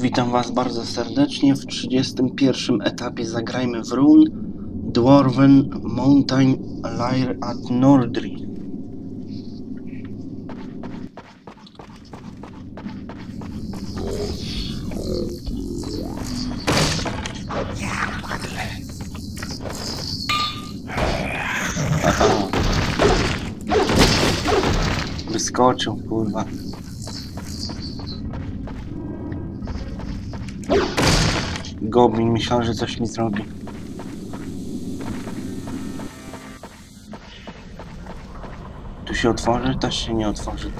Witam Was bardzo serdecznie w 31 etapie Zagrajmy w Run Dwarven Mountain Lair at Nordri. Aha. Wyskoczył, kurwa. Goblin myślał, że coś mi zrobi. Tu się otworzy, też się nie otworzy.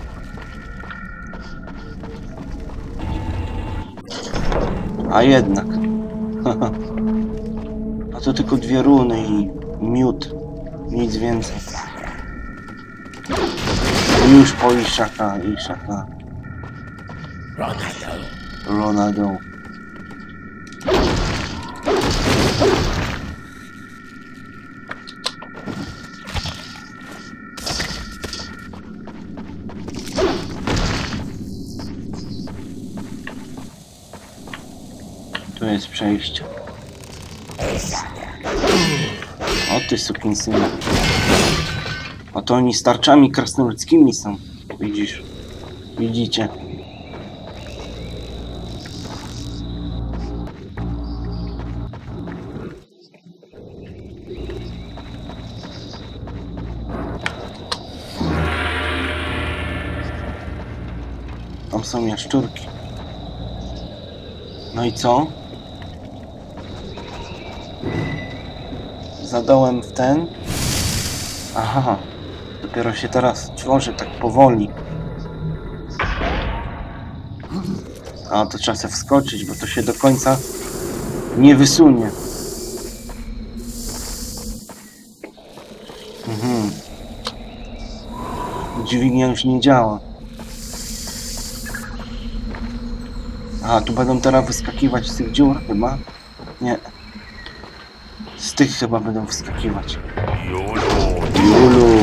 A jednak. A to tylko dwie runy i miód. Nic więcej. Już po Iszaka, Iszaka. Ronaldo. Tu jest przejście. O ty sukinsyna. A to oni starczami krasnoludzkimi są. Widzisz? Widzicie? Tam są jaszczurki. No i co? Zadałem w ten. Aha. Dopiero się teraz tworzy tak powoli. A to trzeba sobie wskoczyć, bo to się do końca nie wysunie. Mhm. Dźwignia już nie działa. A, tu będą teraz wyskakiwać z tych dziur chyba? Nie. Z tych chyba będą wyskakiwać. Julu.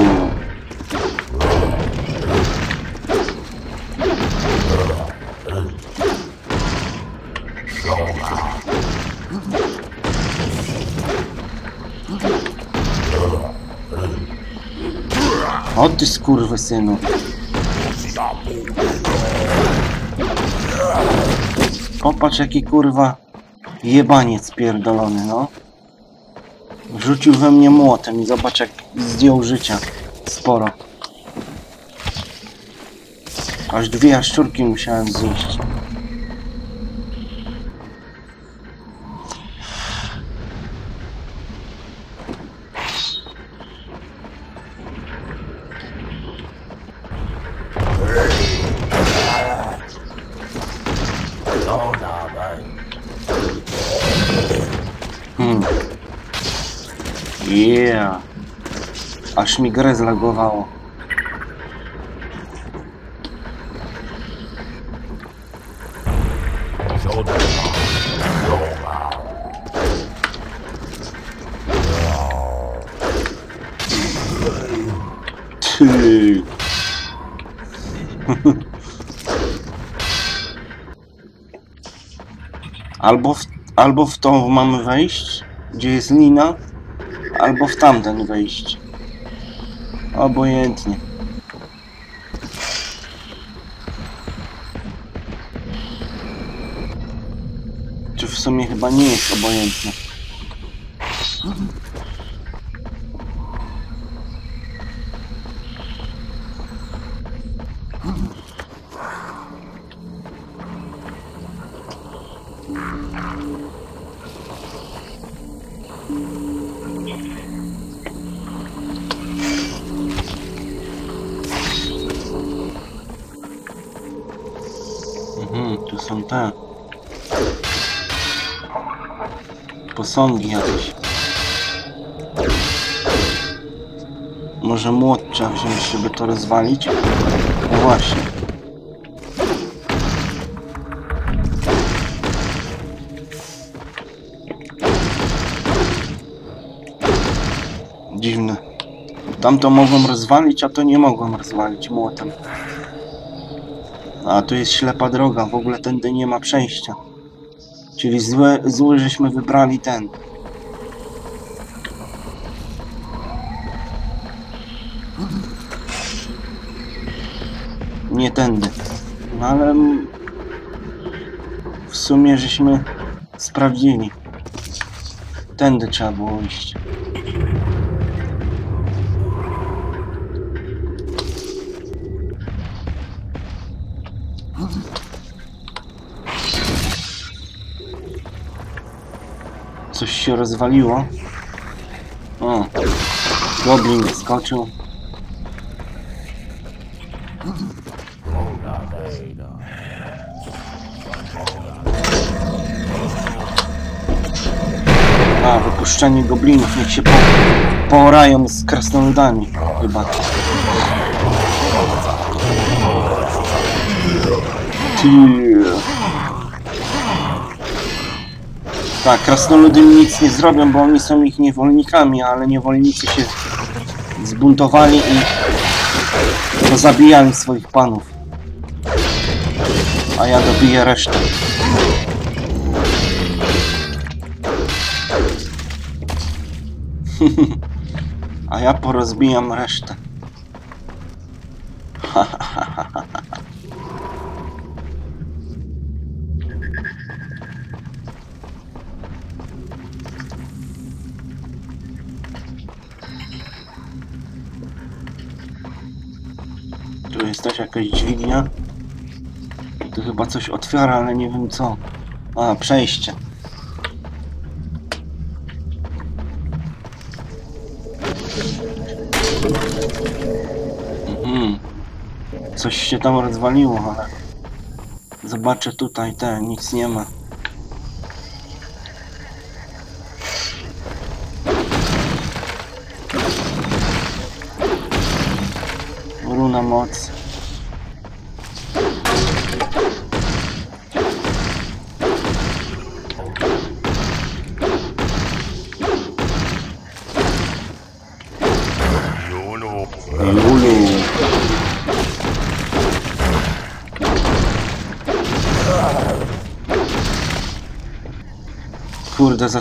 O ty skurwysynu. Popatrz jaki kurwa jebaniec pierdolony, no. Wrzucił we mnie młotem i zobacz jak zdjął życia. Sporo. Aż dwie jaszczurki musiałem zjeść. Yeah. Aż mi grę zlagowało. Ty. Albo w, albo w to mamy wejść, gdzie jest lina, albo w tamten wejść. Obojętnie. Czy w sumie chyba nie jest obojętne. Posągi jakieś. Może młot trzeba wziąć, żeby to rozwalić? No właśnie. Dziwne. Tamto mogłem rozwalić, a to nie mogłem rozwalić młotem. A tu jest ślepa droga, w ogóle tędy nie ma przejścia. Czyli złe, zły żeśmy wybrali ten. Nie tędy. No ale w sumie żeśmy sprawdzili. Tędy trzeba było iść. Coś się rozwaliło. O, goblin skoczył. A, wypuszczenie goblinów, niech się po, poorają z krasnoludami, chyba. Ty. Tak, krasnoludy mi nic nie zrobią, bo oni są ich niewolnikami, ale niewolnicy się zbuntowali i pozabijali swoich panów. A ja dobiję resztę. A ja porozbijam resztę. Tu jest jakaś dźwignia. Tu chyba coś otwiera, ale nie wiem co. A, przejście. Mhm. Coś się tam rozwaliło, ale... Zobaczę tutaj, te, nic nie ma.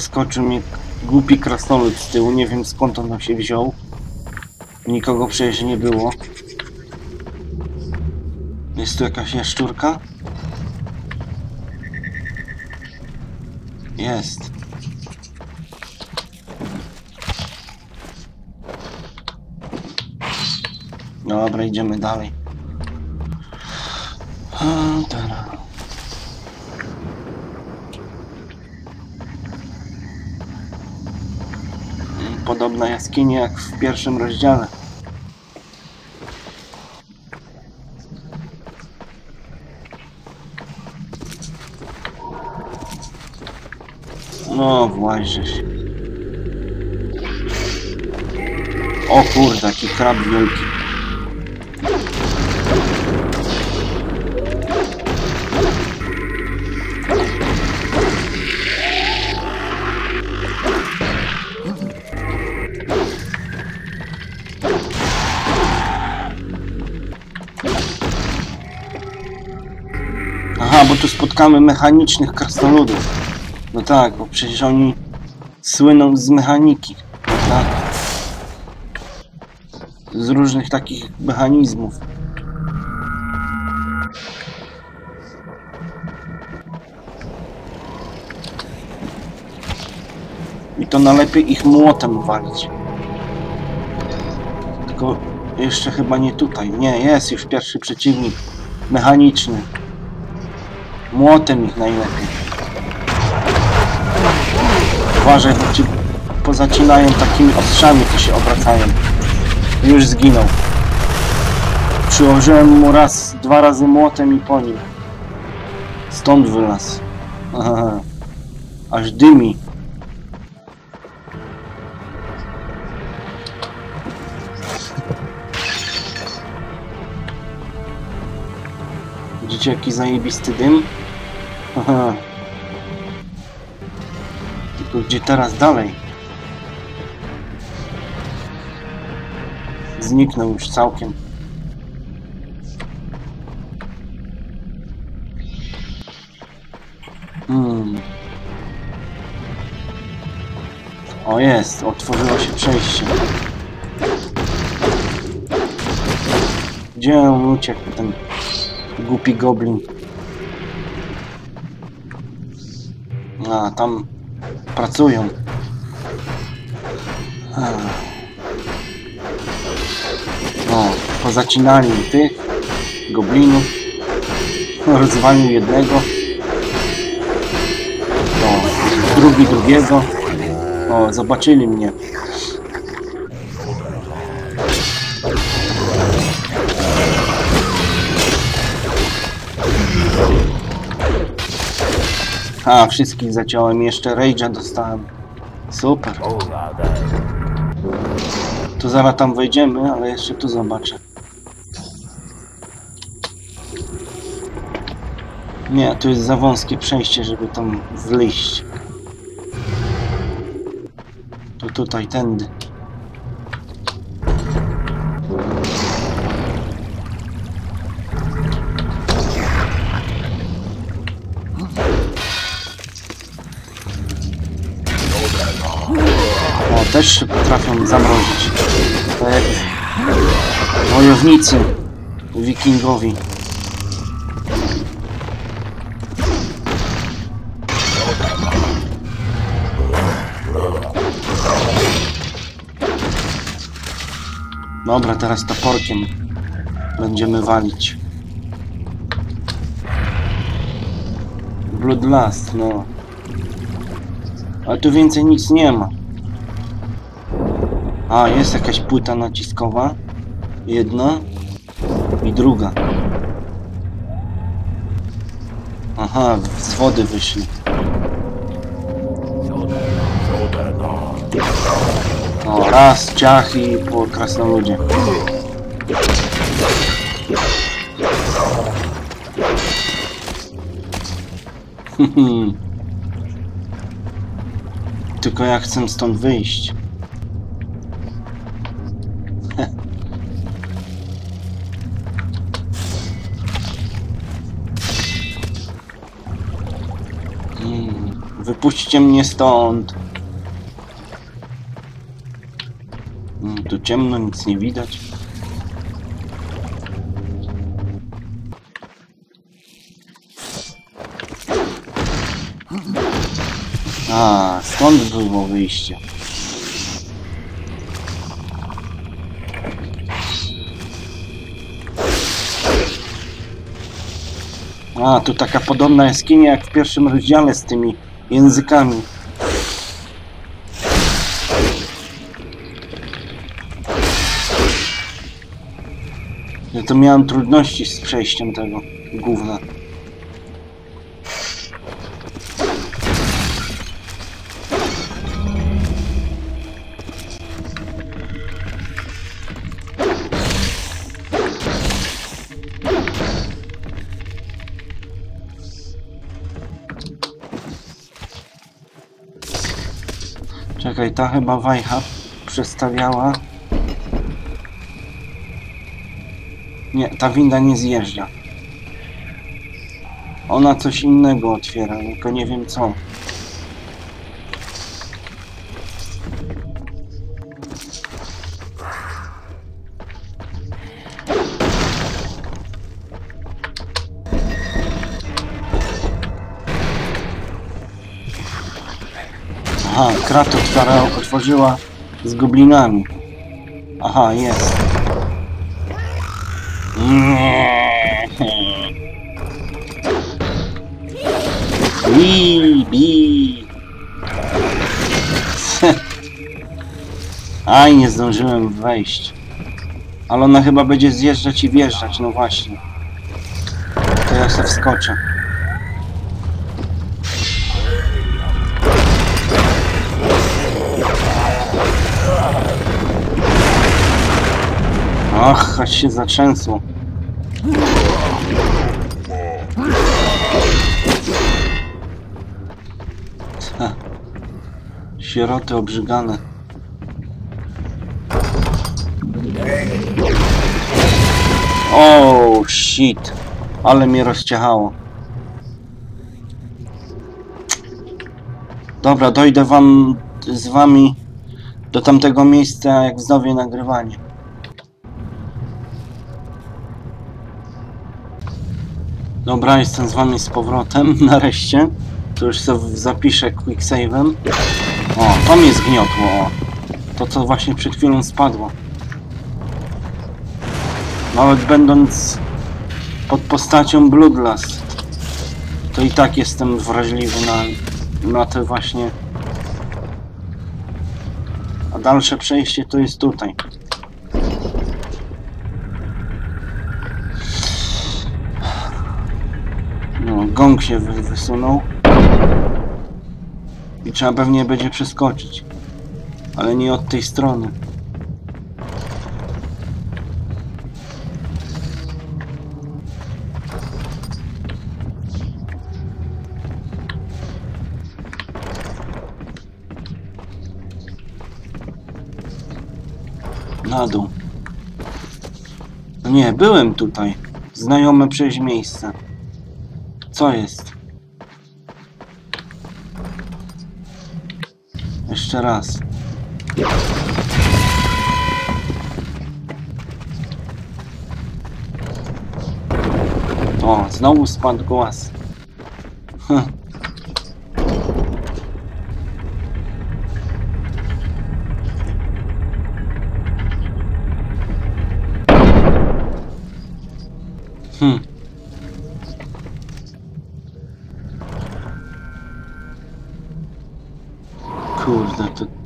Zaskoczył mnie głupi krasnolud z tyłu. Nie wiem skąd on się wziął. Nikogo przecież nie było. Jest tu jakaś jaszczurka? Jest. Dobra, idziemy dalej. A, tara. Podobna jaskinia jak w pierwszym rozdziale. No, się. O kurde, jaki krab wielki. Spotkamy mechanicznych krasnoludów. No tak, bo przecież oni słyną z mechaniki. Z różnych takich mechanizmów. I to najlepiej ich młotem walić. Tylko jeszcze chyba nie tutaj. Nie, jest już pierwszy przeciwnik. Mechaniczny. Młotem ich najlepiej. Uważaj, bo ci pozacinają takimi ostrzami, to się obracają. Już zginął. Przyłożyłem mu raz, dwa razy młotem i po nim. Stąd wylazł. Aż dymi. Widzicie jaki zajebisty dym? Aha. Tylko gdzie teraz dalej? Zniknął już całkiem. Hmm. O jest, otworzyło się przejście. Gdzie on uciekł, ten głupi goblin? A, tam pracują. Ach. No, pozacinali tych goblinów. Rozwalił jednego. O, drugi drugiego. O, zobaczyli mnie. A, wszystkich zaciąłem. Jeszcze Rage'a dostałem. Super. Tu zaraz tam wejdziemy, ale jeszcze tu zobaczę. Nie, tu jest za wąskie przejście, żeby tam zleść. To tutaj, tędy. Potrafią zamrozić. Tak jak wojownicy wikingowi. Dobra, teraz toporkiem będziemy walić. Bloodlust, no. Ale tu więcej nic nie ma. A, jest jakaś płyta naciskowa. Jedna. I druga. Aha, z wody wyszli. O, raz, ciach i po krasnoludzie. Tylko ja chcę stąd wyjść. Wypuśćcie mnie stąd. Mm, Tu ciemno, nic nie widać. A, skąd było wyjście? A, tu taka podobna jaskinia jak w pierwszym rozdziale z tymi językami. Ja to miałem trudności z przejściem tego gówna. Czekaj, ta chyba wajcha przestawiała. Nie, ta winda nie zjeżdża. Ona coś innego otwiera, tylko nie wiem co. Aha, kratę otwiera, otworzyła z goblinami. Aha, jest. Bi, bi. Aj, nie zdążyłem wejść. Ale ona chyba będzie zjeżdżać i wjeżdżać, no właśnie. To ja se wskoczę. Ach, aż się zatrzęsło. Ha. Sieroty obrzygane. O, shit. Ale mnie rozciachało. Dobra, dojdę wam z wami do tamtego miejsca, jak wznowię nagrywanie. Dobra, jestem z wami z powrotem, nareszcie. Tu już sobie zapiszę quick save'em. O, to mnie zgniotło, o. To, co właśnie przed chwilą spadło. Nawet będąc pod postacią Bloodlust, to i tak jestem wrażliwy na, na te właśnie... A dalsze przejście to jest tutaj. Gong się wy, wysunął. I trzeba pewnie będzie przeskoczyć. Ale nie od tej strony. Na dół. No nie, byłem tutaj. Znajome przejść miejsce. Co jest? Jeszcze raz. O, znowu spadł głaz.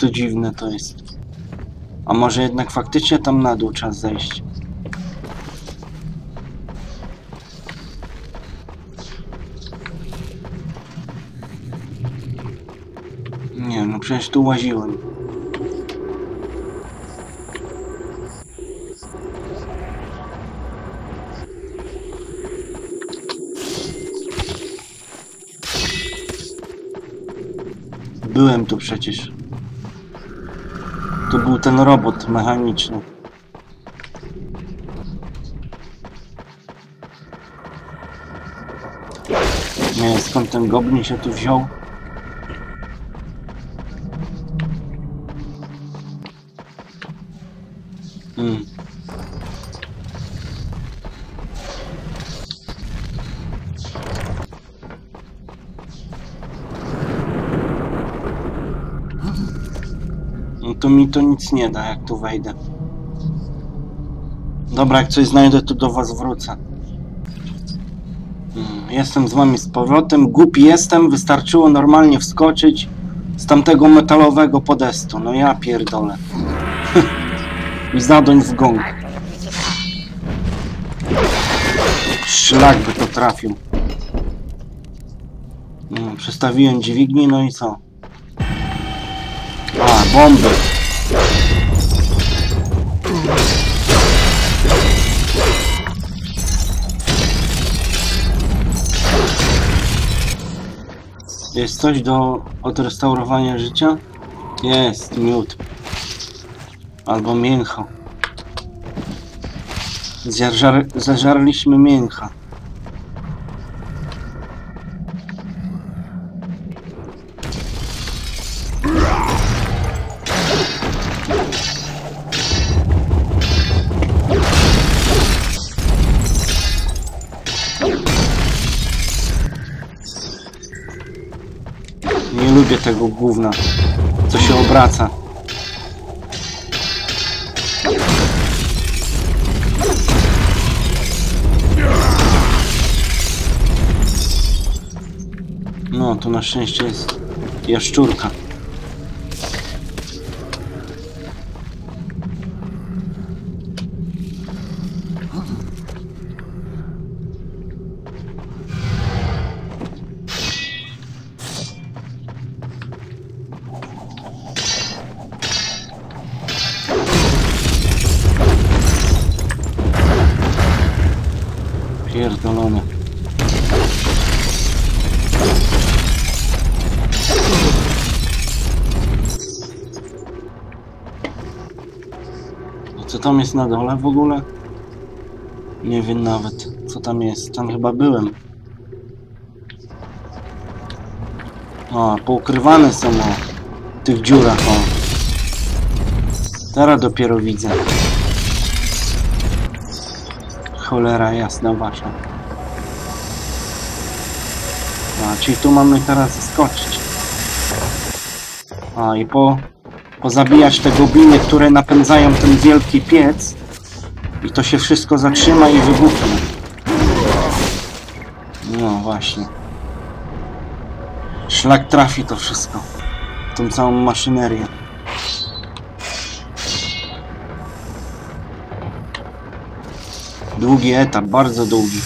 To, dziwne to jest. A może jednak faktycznie tam na dół trzeba zejść? Nie, no przecież tu łaziłem. Byłem tu przecież. To był ten robot mechaniczny. Nie wiem skąd ten goblin się tu wziął. Hmm. To mi to nic nie da, jak tu wejdę. Dobra, jak coś znajdę, to do was wrócę. Mm, Jestem z wami z powrotem. Głupi jestem, wystarczyło normalnie wskoczyć z tamtego metalowego podestu. No ja pierdolę. I zadąć w gong. Szlak by to trafił. No, przestawiłem dźwigni, no i co? A, bomby. Jest coś do odrestaurowania życia? Jest, miód. Albo mięcho. Zjarżar, zażarliśmy mięcha. Tego gówna, co się obraca. No, to na szczęście jest jaszczurka. Tam jest na dole w ogóle? Nie wiem nawet, co tam jest. Tam chyba byłem. O, poukrywane są o w tych dziurach, o. Teraz dopiero widzę. Cholera jasna wasza. A, czyli tu mamy teraz zeskoczyć. A, i po... Pozabijać te gobliny, które napędzają ten wielki piec. I to się wszystko zatrzyma i wybuchnie. No właśnie. Szlak trafi to wszystko. Tą całą maszynerię. Długi etap, bardzo długi.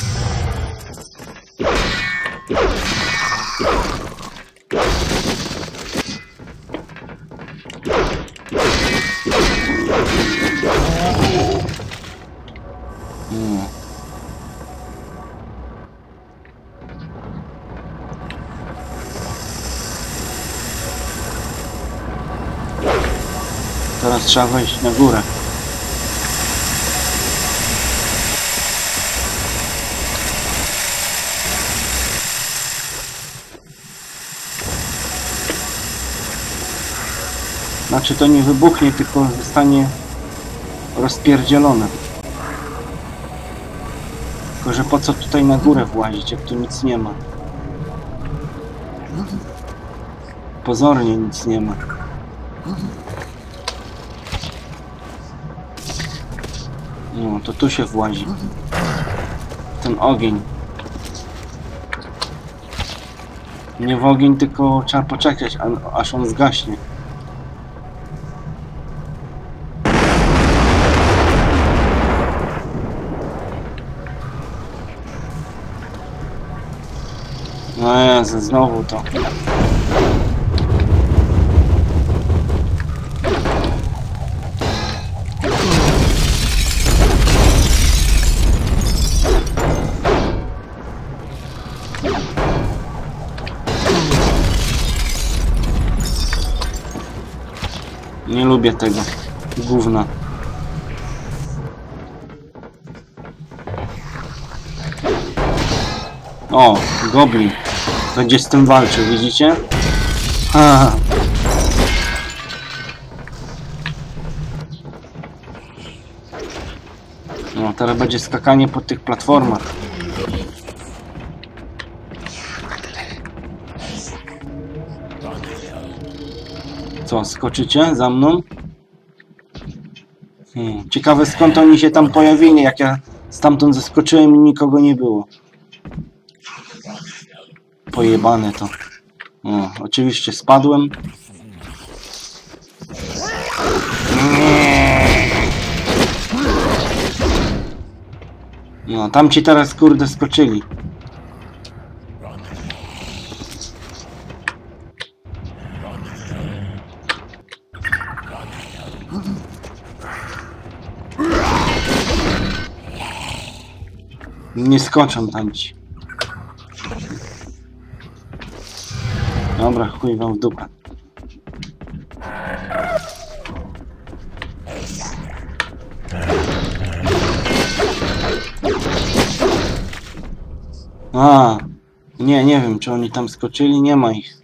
Trzeba wejść na górę. Znaczy to nie wybuchnie, tylko zostanie rozpierdzielone. Tylko, że po co tutaj na górę włazić, jak tu nic nie ma? Pozornie nic nie ma. No, to tu się włazi. Ten ogień. Nie w ogień, tylko trzeba poczekać, aż on zgaśnie. No Jezu, znowu to. Nie lubię tego. Gówna. O, goblin. Będzie z tym walczył, widzicie? Ha. No, teraz będzie skakanie po tych platformach. Co, skoczycie za mną? Hmm. Ciekawe skąd oni się tam pojawili, jak ja stamtąd zeskoczyłem i nikogo nie było. Pojebane to. O, oczywiście spadłem. No, tam ci teraz kurde skoczyli. Nie skoczą tam. Dobra, chuj wam w dupę. A, nie, nie wiem, czy oni tam skoczyli, nie ma ich.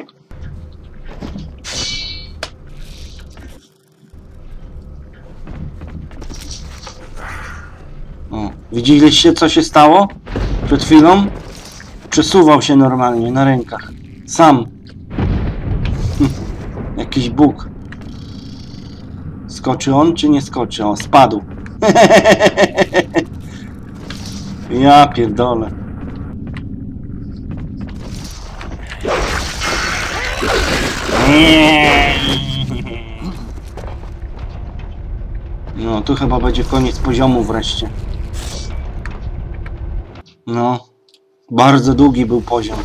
O, widzieliście, co się stało przed chwilą? Przesuwał się normalnie na rękach. Sam. Jakiś Bóg. Skoczy on, czy nie skoczy? O, spadł. ja pierdolę. No, tu chyba będzie koniec poziomu wreszcie. No, bardzo długi był poziom.